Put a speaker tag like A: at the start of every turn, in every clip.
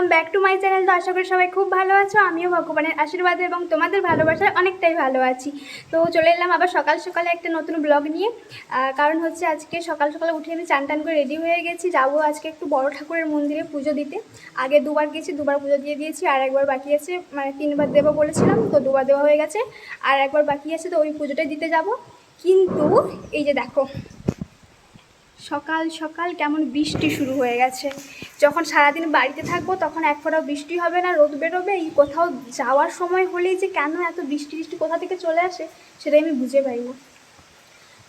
A: Welcome back to my channel তো আশা করি সবাই খুব ভালো আছো। আমিও ভগবানের আশীর্বাদে এবং তোমাদের ভালোবাসায় অনেকটাই ভালো আছি। তো চলে এলাম আবার সকাল সকালে একটা নতুন ব্লগ নিয়ে। কারণ হচ্ছে আজকে সকাল সকালে উঠে আমি চান টান করে রেডি হয়ে গেছি। যাব আজকে একটু বড় ঠাকুরের মন্দিরে পুজো দিতে। আগে দুবার গেছি, দুবার পুজো দিয়ে দিয়েছি, আর একবার বাকি আছে মানে তিনবার দেবো বলেছিলাম, তো দুবার দেওয়া হয়ে গেছে। আর একবার বাকি আছে, তো ওই পুজোটাই দিতে যাব। কিন্তু এই যে দেখো সকাল সকাল কেমন বৃষ্টি শুরু হয়ে গেছে। যখন সারাদিন বাড়িতে থাকব তখন এক ফোঁটাও বৃষ্টি হবে না, রোদ বেরোবে। এই কোথাও যাওয়ার সময় হলেই যে কেন এত বৃষ্টি বৃষ্টি কোথা থেকে চলে আসে সেটাই আমি বুঝে পাই না।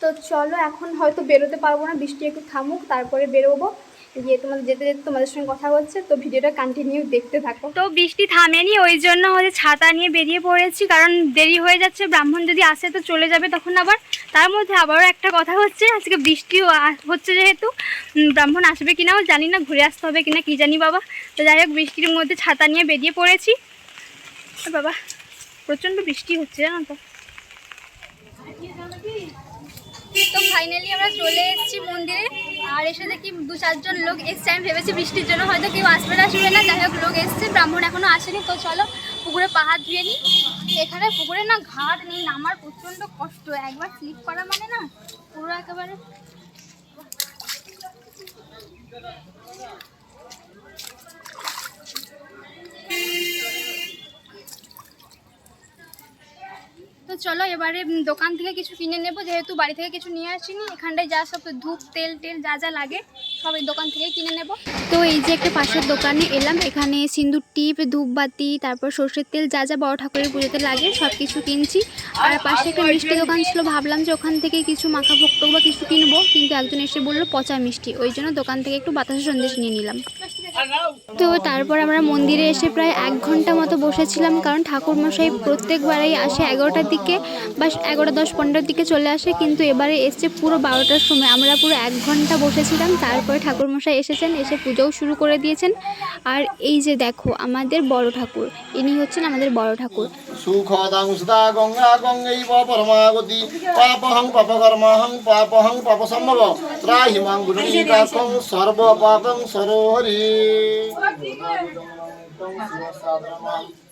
A: তো চলো এখন হয়তো বেরোতে পারব না, বৃষ্টি একটু থামুক, তারপরে বেরোবো। গিয়ে তোমাদের যেতে যেতে তোমাদের সঙ্গে কথা হচ্ছে তো ভিডিওটা কন্টিনিউ দেখতে থাকো। তো বৃষ্টি থামেনি ওই জন্য হচ্ছে ছাতা নিয়ে বেরিয়ে পড়েছি কারণ দেরি হয়ে যাচ্ছে ব্রাহ্মণ যদি আসে তো চলে যাবে তখন আবার। তার মধ্যে আবারও একটা কথা হচ্ছে আজকে বৃষ্টিও হচ্ছে যেহেতু ব্রাহ্মণ আসবে কিনাও জানি না ঘুরে আসতে হবে কিনা কি জানি বাবা। তো যাই হোক বৃষ্টির মধ্যে ছাতা নিয়ে বেরিয়ে পড়েছি। বাবা প্রচণ্ড বৃষ্টি হচ্ছে জানো তো। তো ফাইনালি আমরা চলে এসেছি মন্দিরে। আর এসে দেখি দু চারজন লোক এসছে আমি ভেবেছি বৃষ্টির জন্য, হয়তো কেউ আসবে না আসবে না, যাই হোক, লোক এসছে, ব্রাহ্মণ এখনও আসেনি, তো চলো পুকুরে পাহাড় ধুয়ে নিই। এখানে পুকুরে না ঘাট নেই, নামার প্রচণ্ড কষ্ট, একবার স্লিপ করা মানে না, পুরো একেবারে চলো এবারে দোকান থেকে কিছু কিনে নেব, যেহেতু বাড়ি থেকে কিছু নিয়ে আসিনি, এখানটায় যা সব ধূপ, তেল, টেল যা যা লাগে। সব এই দোকান থেকে কিনে নেব। তো এই যে একটা পাশের দোকানে এলাম, এখানে সিন্দুর টিপ, ধূপবাতি, তারপর সর্ষের তেল যা যা বড় ঠাকুরের পুজোতে লাগে সব কিছু কিনছি। আর পাশে একটা মিষ্টি দোকান ছিল, ভাবলাম যে ওখান থেকে কিছু মাখা ভক্ত বা কিছু কিনবো, কিন্তু একজন এসে বলল পচা মিষ্টি, ওই জন্য দোকান থেকে একটু বাতাসা সন্দেশ নিয়ে নিলাম। তো তারপর আমরা মন্দিরে এসে প্রায় এক ঘণ্টা মতো বসেছিলাম, কারণ ঠাকুরমশাই প্রত্যেকবারেই আসে এগারোটার দিকে বা এগারোটা দশ পনেরোর দিকে চলে আসে, কিন্তু এবারে এসছে পুরো বারোটার সময়। আমরা পুরো এক ঘণ্টা বসেছিলাম, তারপরে ঠাকুরমশাই এসেছেন, এসে পুজোও শুরু করে দিয়েছেন। আর এই যে দেখো, আমাদের বড় ঠাকুর, ইনি হচ্ছেন আমাদের বড় ঠাকুর।
B: গঙ্গা সর্ব পাপং সরোহরি।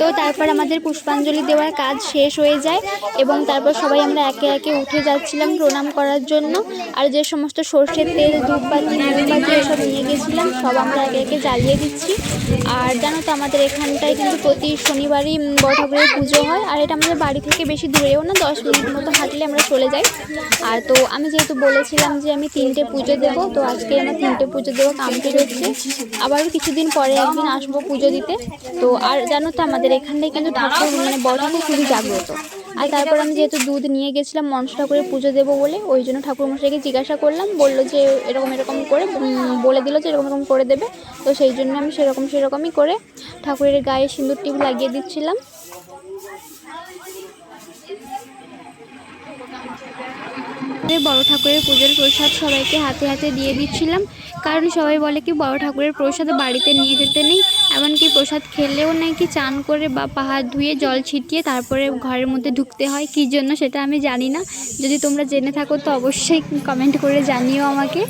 A: তো তারপর আমাদের পুষ্পাঞ্জলি দেওয়ার কাজ শেষ হয়ে যায় এবং তারপর সবাই আমরা একে একে উঠে যাচ্ছিলাম প্রণাম করার জন্য। আর যে সমস্ত সর্ষের তেল ধূপবাতি মোমবাতি এসব নিয়ে গেছিলাম, সব আমরা একে একে জ্বালিয়ে দিচ্ছি। আর জানো তো আমাদের এখানটায় কিন্তু প্রতি শনিবারই বড় পুজো হয়। আর এটা আমাদের বাড়ি থেকে বেশি দূরেও না, দশ মিনিট মতো হাঁটলে আমরা চলে যাই। আর তো আমি যেহেতু বলেছিলাম যে আমি তিনটে পুজো দেবো, তো আজকে আমার তিনটে পুজো দেওয়া কমপ্লিট হচ্ছে। আবারও কিছুদিন পরে একদিন আসব পুজো দিতে। তো আর জানো তো, আমাদের এখানটায় কিন্তু ঠাকুর মানে বড় খুবই জাগ্রত। আর তারপর আমি যেহেতু দুধ নিয়ে গেছিলাম মনসা ঠাকুরের পুজো দেবো বলে, ওই জন্য ঠাকুর মশাইকে জিজ্ঞাসা করলাম, বলল যে এরকম এরকম করে বলে দিল যে এরকম এরকম করে দেবে। তো সেই জন্য আমি সেরকম সেরকমই করে ঠাকুরের গায়ে সিঁদুর টিপ লাগিয়ে দিচ্ছিলাম। বড় ঠাকুরের পুজোর প্রসাদ সবাইকে হাতে হাতে দিয়ে দিচ্ছিলাম। কারণ সবাই বলে কি, বড় ঠাকুরের প্রসাদ বাড়িতে নিয়ে যেতে নেই। এমনকি প্রসাদ খেলেও নাকি চান করে বা পাহাড় ধুয়ে জল ছিটিয়ে তারপরে ঘরের মধ্যে ঢুকতে হয়। কী জন্য সেটা আমি জানি না। যদি তোমরা জেনে থাকো তো অবশ্যই কমেন্ট করে জানিও আমাকে।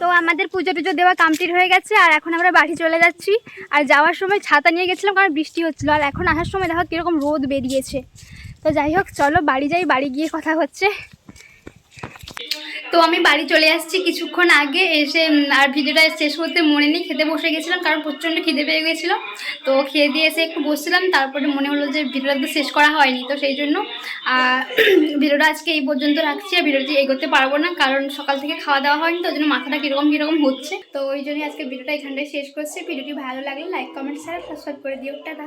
A: তো আমাদের পুজো টুজো দেওয়া কমপ্লিট হয়ে গেছে আর এখন আমরা বাড়ি চলে যাচ্ছি। আর যাওয়ার সময় ছাতা নিয়ে গেছিলাম কারণ বৃষ্টি হচ্ছিল। আর এখন আসার সময় দেখো কীরকম রোদ বেরিয়েছে। তো যাই হোক, চলো বাড়ি যাই, বাড়ি গিয়ে কথা হচ্ছে। তো আমি বাড়ি চলে আসছি কিছুক্ষণ আগে, এসে আর ভিডিওটা শেষ করতে মনে নেই খেতে বসে গেছিলাম কারণ প্রচণ্ড খিদে পেয়ে গেছিল। তো খেয়ে দিয়ে এসে একটু বসছিলাম, তারপরে মনে হলো যে ভিডিওটা তো শেষ করা হয়নি, তো সেই জন্য ভিডিওটা আজকে এই পর্যন্ত রাখছি, আর ভিডিওটি এগোতে পারব না, কারণ সকাল থেকে খাওয়া দাওয়া হয়নি, তো ওই জন্য মাথাটা কীরকম কীরকম হচ্ছে। তো ওই জন্যই আজকে ভিডিওটা এখানটায় শেষ করছি। ভিডিওটি ভালো লাগলে লাইক, কমেন্ট শেয়ার সাবস্ক্রাইব করে দিও। টাটা।